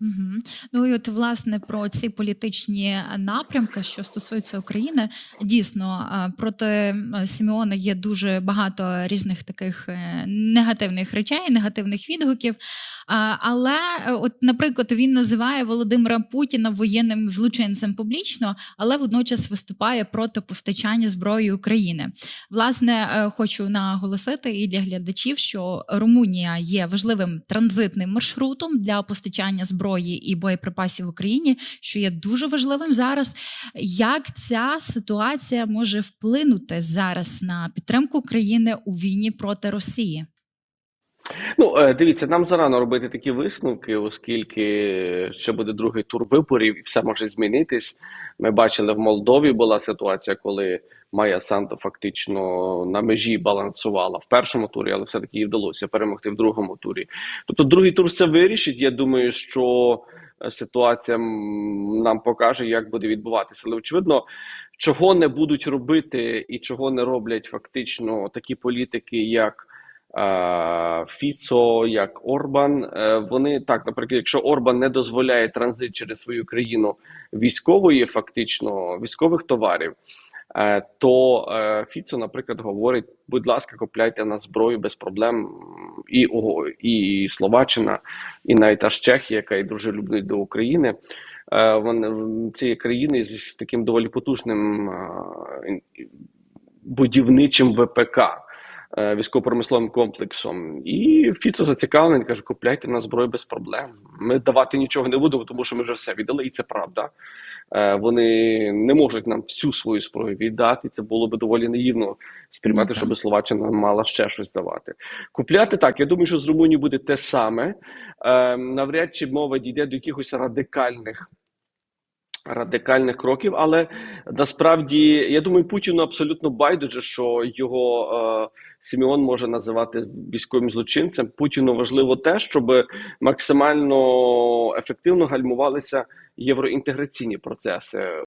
Мгм. Ну і от власне про ці політичні напрямки, що стосуються України, дійсно е, проти м, Сімеона є дуже багато різних таких е, негативних речей, негативних відгуків. Але, е, от, наприклад, він називає Володимира Путіна воєнним злочинцем публічно, але водночас виступає проти постачання зброї України. Власне, е, хочу наголосити і для глядачів, що Румунія є важливим транзитним маршрутом для постачання зброї і боєприпасів в Україні, що є дуже важливим зараз. Як ця ситуація може вплинути зараз на підтримку України у війні проти Росії? Ну, е, дивіться, нам зарано робити такі висновки, оскільки ще буде другий тур виборів, і все може змінитись. Ми бачили в Молдові була ситуація, коли Майя Санто фактично на межі балансувала в першому турі, але все-таки їй вдалося перемогти в другому турі. Тобто, другий тур все вирішить. Я думаю, що е, ситуація нам покаже, як буде відбуватися. Але очевидно, чого не будуть робити і чого не роблять фактично такі політики, як. е, Фіцо, як Орбан, е, вони так, наприклад, якщо Орбан не дозволяє транзит через свою країну військової, фактично військових товарів, то е, Фіцо, наприклад, говорить: будь ласка, купляйте на зброю без проблем. І, і Словаччина, і навіть аж Чехія, яка і дуже любить до України. Е, Вони ці країни з таким доволі потужним е, будівничим ВПК. Е, Військово-промисловим комплексом, і Фіцо зацікавлений, каже: купляйте на зброю без проблем. Ми давати нічого не будемо, тому що ми вже все віддали, і це правда. Е, Вони не можуть нам всю свою зброю віддати. Це було би доволі наївно сприймати, Ну, щоб Словаччина мала ще щось давати. Купляти так. Я думаю, що з Румунією буде те саме. Е, Навряд чи мова дійде до якихось радикальних. Радикальних кроків, але насправді я думаю, Путіну абсолютно байдуже, що його е, Сімеон може називати військовим злочинцем. Путіну важливо те, щоб максимально ефективно гальмувалися євроінтеграційні процеси.